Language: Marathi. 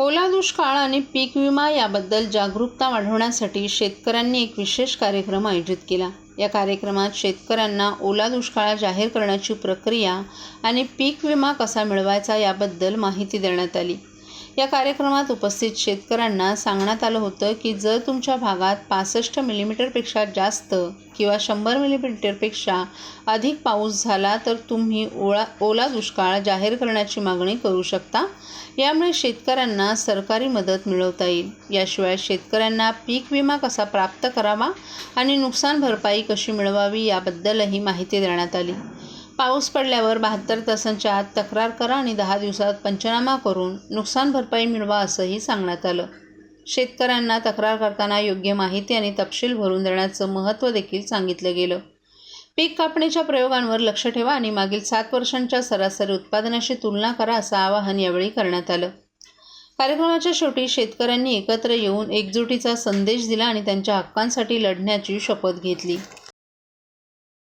ओला दुष्काळ आणि पीक विमा याबद्दल जागरूकता वाढवण्यासाठी शेतकऱ्यांनी एक विशेष कार्यक्रम आयोजित केला. या कार्यक्रमात शेतकऱ्यांना ओला दुष्काळ जाहीर करण्याची प्रक्रिया आणि पीक विमा कसा मिळवायचा याबद्दल माहिती देण्यात आली. या कार्यक्रमात उपस्थित शेतकऱ्यांना सांगण्यात आलं होतं की जर तुमच्या भागात पासष्ट मिलीमीटरपेक्षा जास्त किंवा शंभर मिलीमीटरपेक्षा अधिक पाऊस झाला तर तुम्ही ओळा ओला दुष्काळ जाहीर करण्याची मागणी करू शकता. यामुळे शेतकऱ्यांना सरकारी मदत मिळवता येईल. याशिवाय शेतकऱ्यांना पीक विमा कसा प्राप्त करावा आणि नुकसान भरपाई कशी मिळवावी याबद्दलही माहिती देण्यात आली. पाऊस पडल्यावर बहात्तर तासांच्या आत तक्रार करा आणि दहा दिवसात पंचनामा करून नुकसान भरपाई मिळवा असंही सांगण्यात आलं. शेतकऱ्यांना तक्रार करताना योग्य माहिती आणि तपशील भरून देण्याचं महत्त्व देखील सांगितलं गेलं. पीक कापणीच्या प्रयोगांवर लक्ष ठेवा आणि मागील सात वर्षांच्या सरासरी उत्पादनाशी तुलना करा असं आवाहन यावेळी करण्यात आलं. कार्यक्रमाच्या शेवटी शेतकऱ्यांनी एकत्र येऊन एकजुटीचा संदेश दिला आणि त्यांच्या हक्कांसाठी लढण्याची शपथ घेतली.